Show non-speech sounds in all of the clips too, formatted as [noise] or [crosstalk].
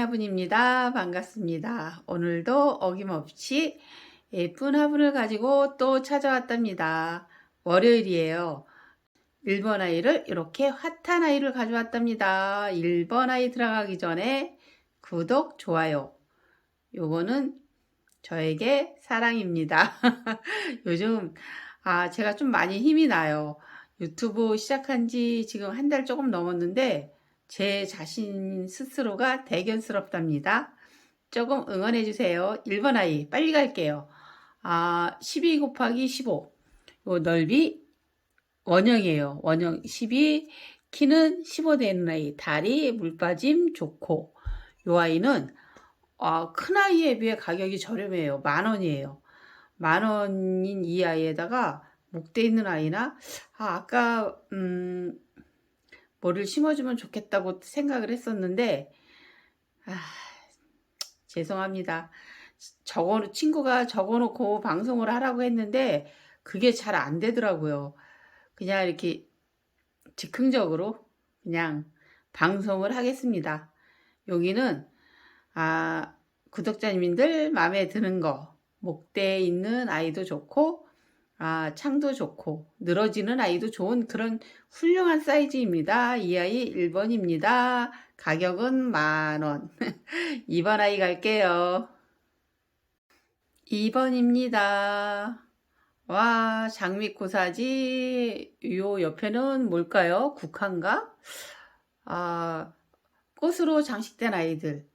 화분입니다. 반갑습니다. 오늘도 어김없이 예쁜 화분을 가지고 또 찾아왔답니다. 월요일이에요. 1번 아이를 이렇게 핫한 아이를 가져왔답니다. 1번 아이 들어가기 전에 구독, 좋아요. 요거는 저에게 사랑입니다. [laughs] 요즘 아 제가 좀 많이 힘이 나요. 유튜브 시작한 지 지금 한 달 조금 넘었는데 제 자신 스스로가 대견스럽답니다. 조금 응원해 주세요. 1번 아이 빨리 갈게요. 아, 12 곱하기 15. 요 넓이 원형이에요. 원형 12 키는 15 되는 아이. 다리 물 빠짐 좋고. 요 아이는 아, 큰 아이에 비해 가격이 저렴해요. 만 원이에요. 만 원인 이 아이에다가 목대 있는 아이나 아, 아까 음 뭐를 심어주면 좋겠다고 생각을 했었는데, 아, 죄송합니다. 적어, 친구가 적어놓고 방송을 하라고 했는데, 그게 잘 안 되더라고요. 그냥 이렇게 즉흥적으로 그냥 방송을 하겠습니다. 여기는, 아, 구독자님들 마음에 드는 거, 목대에 있는 아이도 좋고, 아, 창도 좋고, 늘어지는 아이도 좋은 그런 훌륭한 사이즈입니다. 이 아이 1번입니다. 가격은 만원. 2번 [laughs] 아이 갈게요. 2번입니다. 와, 장미코사지. 요 옆에는 뭘까요? 국화인가? 아, 꽃으로 장식된 아이들.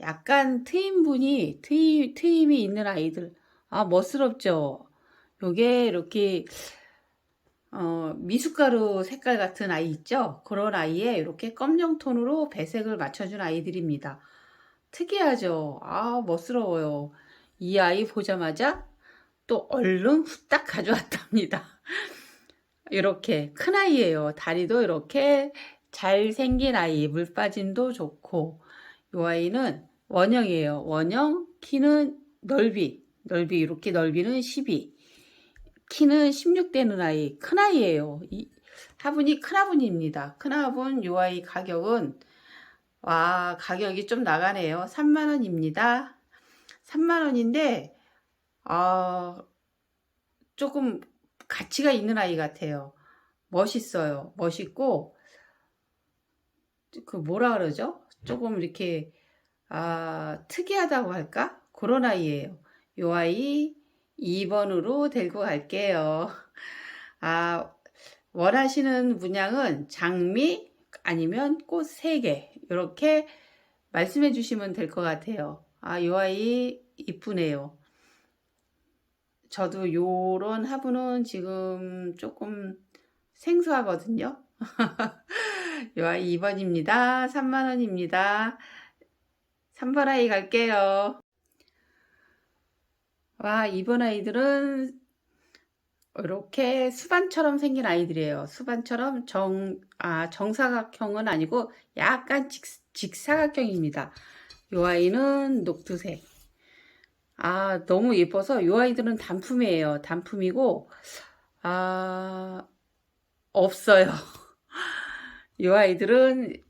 약간 트임분이, 트임, 트임이 있는 아이들. 아, 멋스럽죠? 요게 이렇게 어, 미숫가루 색깔 같은 아이 있죠? 그런 아이에 이렇게 검정 톤으로 배색을 맞춰준 아이들입니다. 특이하죠? 아, 멋스러워요. 이 아이 보자마자 또 얼른 후딱 가져왔답니다. [laughs] 이렇게 큰 아이예요. 다리도 이렇게 잘생긴 아이, 물 빠짐도 좋고, 이 아이는 원형이에요. 원형, 키는 넓이, 넓이, 이렇게 넓이는 12. 키는 16되는 아이, 큰 아이예요. 이 화분이 큰 화분입니다. 큰 화분 요 아이 가격은 와 가격이 좀 나가네요. 3만 원입니다. 3만 원인데 아 조금 가치가 있는 아이 같아요. 멋있어요. 멋있고 그 뭐라 그러죠? 조금 이렇게 아 특이하다고 할까? 그런 아이예요. 요 아이 2번으로 데리고 갈게요. 아, 원하시는 문양은 장미 아니면 꽃 3개 이렇게 말씀해 주시면 될 것 같아요. 아, 이 아이 이쁘네요. 저도 요런 화분은 지금 조금 생소하거든요. [laughs] 이 아이 2번입니다. 3만원입니다. 3번 아이 갈게요. 와, 이번 아이들은 이렇게 수반처럼 생긴 아이들이에요. 수반처럼 정, 아, 정사각형은 아니고 약간 직, 직사각형입니다. 이 아이는 녹두색. 아, 너무 예뻐서 이 아이들은 단품이에요. 단품이고, 아, 없어요. [laughs] 이 아이들은,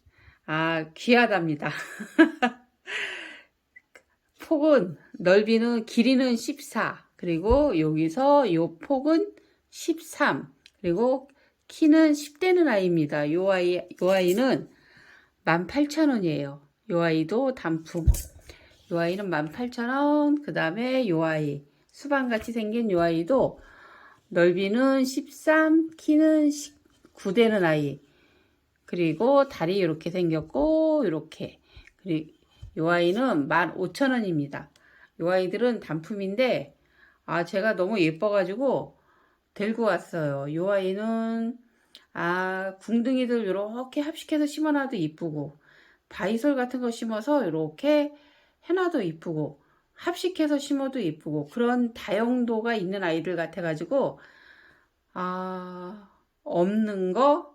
아, 귀하답니다. [laughs] 폭은 넓이는 길이는 14 그리고 여기서 요 폭은 13 그리고 키는 10대는 아이입니다. 요 아이 요 아이는 18,000원이에요. 요 아이도 단품. 요 아이는 18,000원. 그다음에 요 아이 수반같이 생긴 요 아이도 넓이는 13, 키는 19 되는 아이. 그리고 다리 이렇게 생겼고 이렇게. 그리고 요 아이는 15,000원입니다. 요 아이들은 단품인데 아 제가 너무 예뻐가지고 들고 왔어요. 요 아이는 아 궁둥이들 이렇게 합식해서 심어놔도 이쁘고 바이솔 같은 거 심어서 이렇게 해놔도 이쁘고 합식해서 심어도 이쁘고 그런 다용도가 있는 아이들 같아가지고 아 없는 거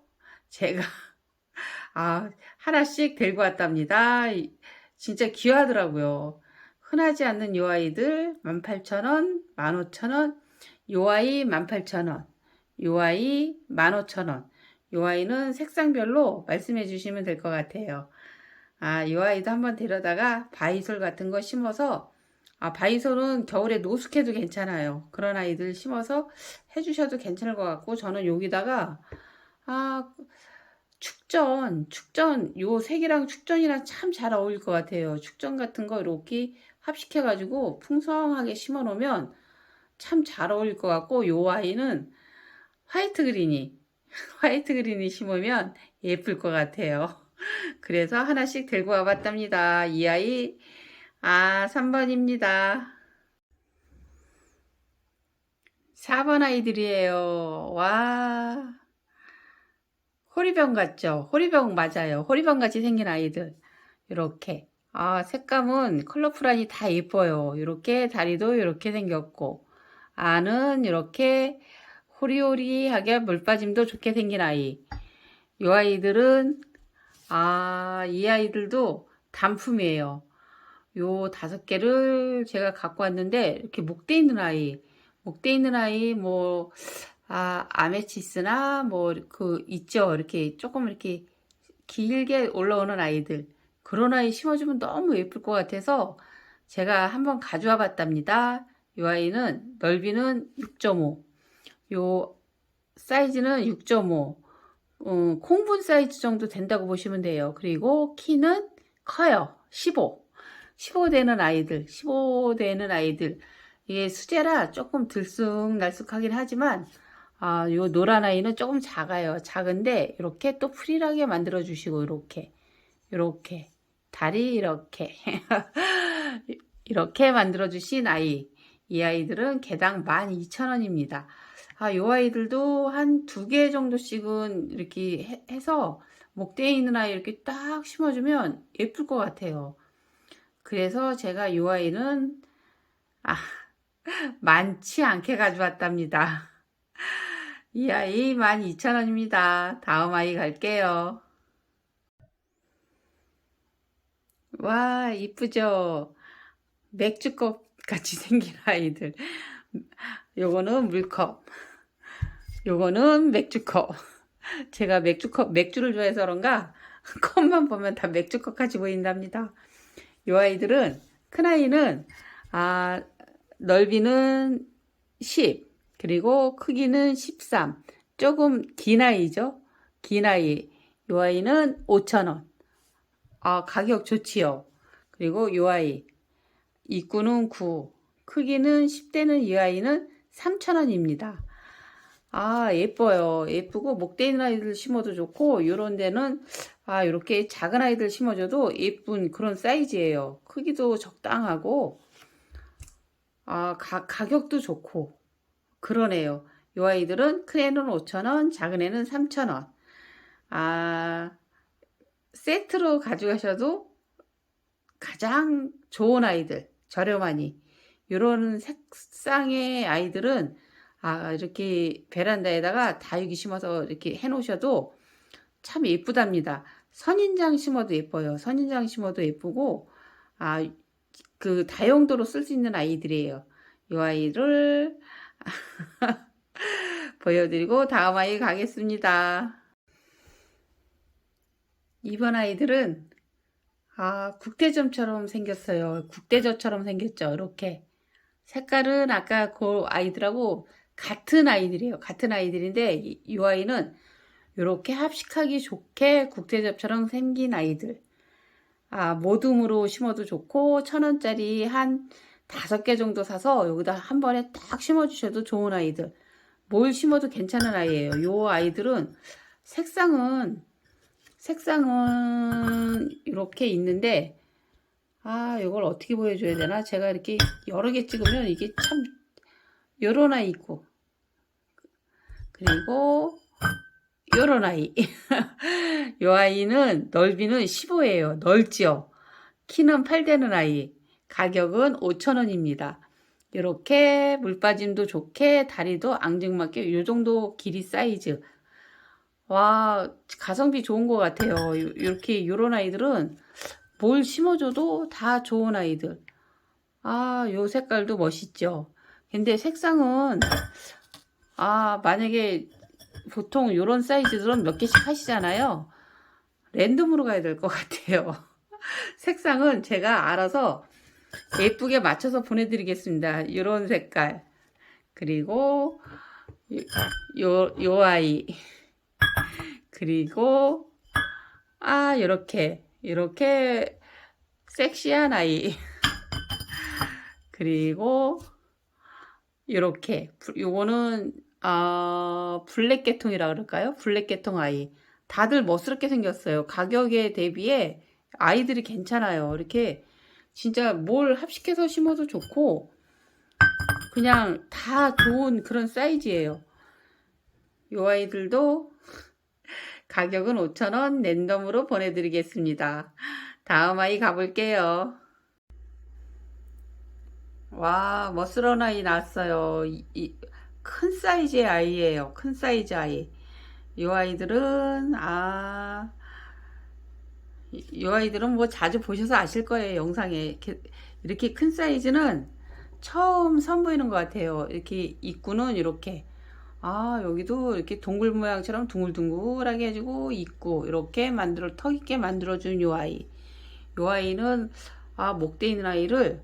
제가 [laughs] 아 하나씩 들고 왔답니다. 진짜 귀하더라고요. 흔하지 않는 요 아이들 18,000원, 15,000원, 요 아이 18,000원, 요 아이 15,000원. 요 아이는 색상별로 말씀해 주시면 될 것 같아요. 아, 이 아이도 한번 데려다가 바이솔 같은 거 심어서 아, 바이솔은 겨울에 노숙해도 괜찮아요. 그런 아이들 심어서 해주셔도 괜찮을 것 같고 저는 여기다가 아, 축전, 축전, 요 색이랑 축전이랑 참 잘 어울릴 것 같아요. 축전 같은 거 이렇게 합식해가지고 풍성하게 심어 놓으면 참 잘 어울릴 것 같고, 요 아이는 화이트 그린이, [laughs] 화이트 그린이 심으면 예쁠 것 같아요. [laughs] 그래서 하나씩 들고 와봤답니다. 이 아이, 아, 3번입니다. 4번 아이들이에요. 와. 호리병 같죠? 호리병 맞아요. 호리병 같이 생긴 아이들. 이렇게. 아, 색감은 컬러풀하니 다 예뻐요. 이렇게 다리도 이렇게 생겼고, 안은 이렇게 호리호리하게 물 빠짐도 좋게 생긴 아이. 이 아이들은, 아, 이 아이들도 단품이에요. 요 다섯 개를 제가 갖고 왔는데, 이렇게 목대 있는 아이. 목대 있는 아이, 뭐, 아, 아메치스나 뭐 그 있죠. 이렇게 조금 이렇게 길게 올라오는 아이들. 그런 아이 심어주면 너무 예쁠 것 같아서 제가 한번 가져와 봤답니다. 이 아이는 넓이는 6.5. 요 사이즈는 6.5. 어, 콩분 사이즈 정도 된다고 보시면 돼요. 그리고 키는 커요. 15. 15 되는 아이들, 15 되는 아이들. 이게 수제라 조금 들쑥날쑥하긴 하지만 아, 요 노란 아이는 조금 작아요. 작은데 이렇게 또 프릴하게 만들어 주시고 이렇게 이렇게 다리 이렇게 [laughs] 이렇게 만들어 주신 아이. 이 아이들은 개당 12,000원입니다. 아, 요 아이들도 한 두 개 정도씩은 이렇게 해- 해서 목대에 있는 아이 이렇게 딱 심어주면 예쁠 것 같아요. 그래서 제가 요 아이는 아, 많지 않게 가져왔답니다. [laughs] 이 아이 12,000원입니다. 다음 아이 갈게요. 와, 이쁘죠? 맥주컵 같이 [laughs] 생긴 아이들. 요거는 물컵. 요거는 맥주컵. 제가 맥주컵, 맥주를 좋아해서 그런가 [laughs] 컵만 보면 다 맥주컵 같이 보인답니다. 요 아이들은, 큰 아이는, 아, 넓이는 10, 그리고 크기는 13. 조금 긴 아이죠? 긴 아이. 요 아이는 5,000원. 아, 가격 좋지요? 그리고 요 아이. 입구는 9. 크기는 10대는 이 아이는 3,000원입니다. 아, 예뻐요. 예쁘고, 목대 있는 아이들 심어도 좋고, 요런 데는, 아, 요렇게 작은 아이들 심어줘도 예쁜 그런 사이즈예요. 크기도 적당하고, 아, 가, 가격도 좋고, 그러네요. 요 아이들은 큰 애는 5,000원, 작은 애는 3,000원. 아, 세트로 가져가셔도 가장 좋은 아이들, 저렴하니. 요런 색상의 아이들은 아, 이렇게 베란다에다가 다육이 심어서 이렇게 해 놓으셔도 참 예쁘답니다. 선인장 심어도 예뻐요. 선인장 심어도 예쁘고, 아, 그 다용도로 쓸 수 있는 아이들이에요. 이 아이를 [laughs] 보여드리고 다음 아이 가겠습니다. 이번 아이들은 아, 국대점처럼 생겼어요. 국대저처럼 생겼죠. 이렇게. 색깔은 아까 그 아이들하고 같은 아이들이에요. 같은 아이들인데 이, 이 아이는 이렇게 합식하기 좋게 국대접처럼 생긴 아이들. 아, 모둠으로 심어도 좋고 천 원짜리 한 다섯 개 정도 사서 여기다 한 번에 딱 심어주셔도 좋은 아이들. 뭘 심어도 괜찮은 아이예요. 요 아이들은 색상은 색상은 이렇게 있는데 아 이걸 어떻게 보여줘야 되나? 제가 이렇게 여러 개 찍으면 이게 참 요런 아이 있고 그리고 요런 아이 [laughs] 요 아이는 넓이는 15예요. 넓지요. 키는 8되는 아이. 가격은 5,000원입니다. 이렇게 물빠짐도 좋게 다리도 앙증맞게 요 정도 길이 사이즈. 와, 가성비 좋은 것 같아요. 요- 이렇게 요런 아이들은 뭘 심어줘도 다 좋은 아이들. 아, 요 색깔도 멋있죠. 근데 색상은 아, 만약에 보통 요런 사이즈들은 몇 개씩 하시잖아요. 랜덤으로 가야 될 것 같아요. [laughs] 색상은 제가 알아서 예쁘게 맞춰서 보내드리겠습니다. 이런 색깔. 그리고 요, 요 아이. 그리고 아, 요렇게 이렇게 섹시한 아이. [laughs] 그리고 요렇게 요거는 아, 블랙 계통이라 그럴까요? 블랙 계통 아이. 다들 멋스럽게 생겼어요. 가격에 대비해 아이들이 괜찮아요. 이렇게 진짜 뭘 합식해서 심어도 좋고 그냥 다 좋은 그런 사이즈예요. 요 아이들도 가격은 5,000원 랜덤으로 보내드리겠습니다. 다음 아이 가볼게요. 와, 멋스러운 아이 나왔어요. 이, 이, 큰 사이즈의 아이예요. 큰 사이즈 아이. 이 아이들은, 아, 이, 이 아이들은 뭐 자주 보셔서 아실 거예요. 영상에. 이렇게, 이렇게 큰 사이즈는 처음 선보이는 것 같아요. 이렇게 입구는 이렇게. 아, 여기도 이렇게 동굴 모양처럼 둥글둥글하게 해주고 입구 이렇게 만들어 턱 있게 만들어준 요 아이. 요 아이는 아, 목대 있는 아이를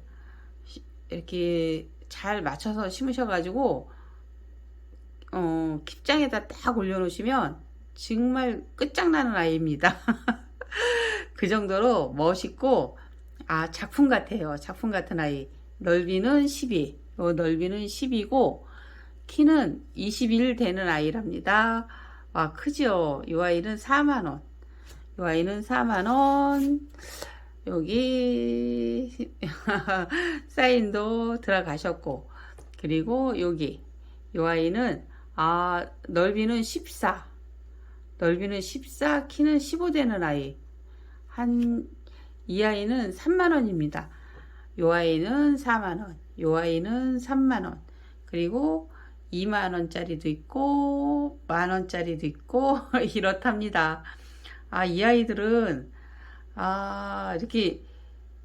이렇게 잘 맞춰서 심으셔가지고 어, 킵장에다 딱 올려놓으시면 정말 끝장나는 아이입니다. [laughs] 그 정도로 멋있고 아 작품 같아요. 작품 같은 아이. 넓이는 12. 요 넓이는 10이고 키는 21 되는 아이랍니다. 와 크죠? 이 아이는 4만 원. 이 아이는 4만 원. 여기 [laughs] 사인도 들어가셨고 그리고 여기 이 아이는 아 넓이는 14 넓이는 14 키는 15 되는 아이 한 이 아이는 3만원입니다 이 아이는 4만원 이 아이는 3만원 그리고 2만원짜리도 있고 만원짜리도 있고 [laughs] 이렇답니다 아 이 아이들은 아, 이렇게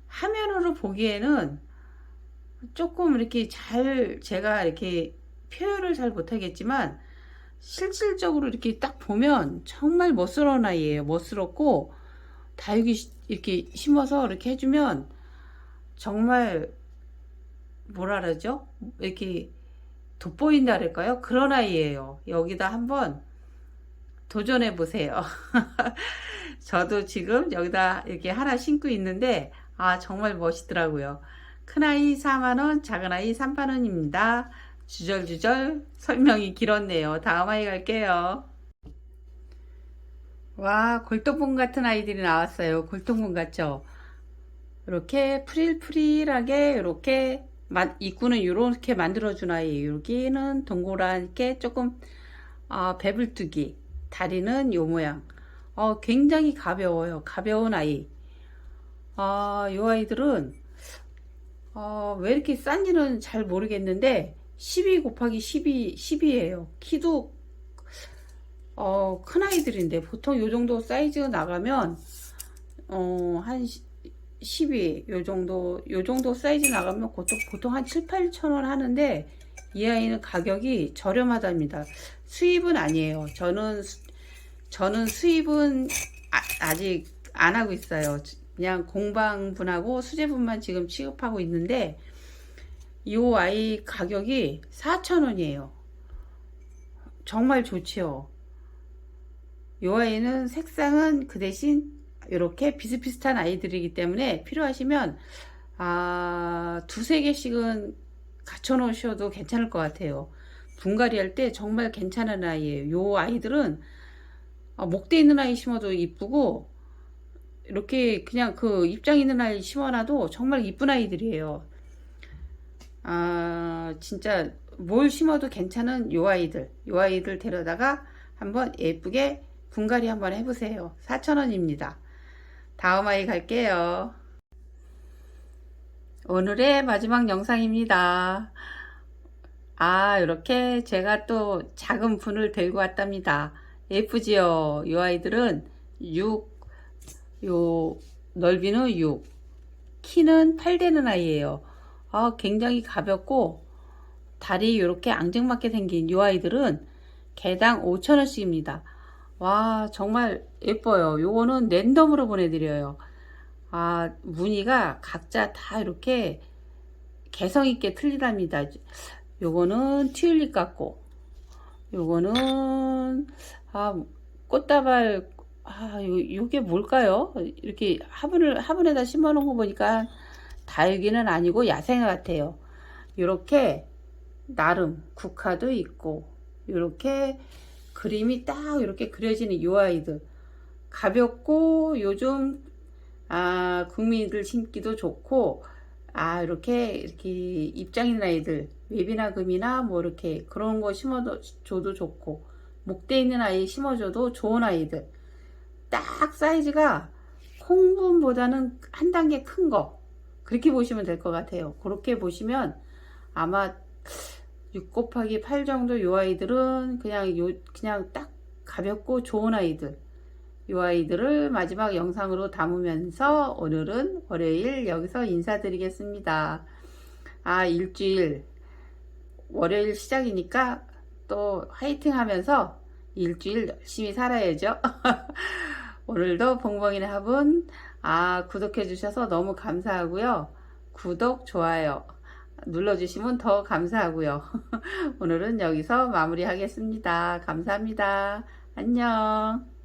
화면으로 보기에는 조금 이렇게 잘 제가 이렇게 표현을 잘 못하겠지만 실질적으로 이렇게 딱 보면 정말 멋스러운 아이예요. 멋스럽고 다육이 이렇게 심어서 이렇게 해주면 정말 뭐라 그러죠? 이렇게 돋보인다 그럴까요? 그런 아이예요. 여기다 한번 도전해 보세요. [laughs] 저도 지금 여기다 이렇게 하나 신고 있는데 아 정말 멋있더라고요. 큰아이 4만원 작은아이 3만원입니다. 주절주절 설명이 길었네요. 다음 아이 갈게요. 와 골동품 같은 아이들이 나왔어요. 골동품 같죠? 이렇게 프릴프릴하게 이렇게 입구는 이렇게 만들어준 아이예요. 여기는 동그랗게 조금 어, 배불뚝이 다리는 요 모양 어, 굉장히 가벼워요. 가벼운 아이. 아, 요 아이들은 어, 왜 이렇게 싼지는 잘 모르겠는데 12 곱하기 12, 10이에요. 키도 어, 큰 아이들인데 보통 요 정도 사이즈 나가면 어, 한 12, 요 정도, 요 정도 사이즈 나가면 보통, 보통 한 7, 8천 원 하는데 이 아이는 가격이 저렴하답니다. 수입은 아니에요. 저는 저는 수입은 아, 직안 하고 있어요. 그냥 공방분하고 수제분만 지금 취급하고 있는데 이 아이 가격이 4,000원이에요. 정말 좋지요. 이 아이는 색상은 그 대신 이렇게 비슷비슷한 아이들이기 때문에 필요하시면 아, 두세 개씩은 갖춰 놓으셔도 괜찮을 것 같아요. 분갈이 할 때 정말 괜찮은 아이예요. 이 아이들은 아, 목대 있는 아이 심어도 이쁘고 이렇게 그냥 그 입장 있는 아이 심어놔도 정말 이쁜 아이들이에요. 아 진짜 뭘 심어도 괜찮은 요 아이들 요 아이들 데려다가 한번 예쁘게 분갈이 한번 해보세요. 4,000원입니다. 다음 아이 갈게요. 오늘의 마지막 영상입니다. 아 이렇게 제가 또 작은 분을 들고 왔답니다. 예쁘지요? 이 아이들은 6, 요 넓이는 6, 키는 8 되는 아이예요. 아, 굉장히 가볍고 다리 이렇게 앙증맞게 생긴 이 아이들은 개당 5천원씩입니다. 와 정말 예뻐요. 요거는 랜덤으로 보내드려요. 아, 무늬가 각자 다 이렇게 개성 있게 틀리답니다. 요거는 튤립 같고, 요거는, 아, 꽃다발, 아, 요, 요게 뭘까요? 이렇게 화분을, 화분에다 심어 놓은 거 보니까 다육이는 아니고 야생 같아요. 요렇게, 나름 국화도 있고, 요렇게 그림이 딱 이렇게 그려지는 요 아이들. 가볍고, 요즘 아, 국민들 심기도 좋고, 아, 이렇게, 이렇게 입장 있는 아이들, 웹이나 금이나 뭐 이렇게 그런 거 심어도, 줘도 좋고, 목대 있는 아이 심어줘도 좋은 아이들. 딱 사이즈가 콩분보다는 한 단계 큰 거. 그렇게 보시면 될 것 같아요. 그렇게 보시면 아마 6 곱하기 8 정도 요 아이들은 그냥 요, 그냥 딱 가볍고 좋은 아이들. 이 아이들을 마지막 영상으로 담으면서 오늘은 월요일 여기서 인사드리겠습니다. 아, 일주일, 월요일 시작이니까 또 화이팅 하면서 일주일 열심히 살아야죠. [laughs] 오늘도 봉봉이네 화분, 아, 구독해 주셔서 너무 감사하고요. 구독, 좋아요 눌러주시면 더 감사하고요. [laughs] 오늘은 여기서 마무리하겠습니다. 감사합니다. 안녕.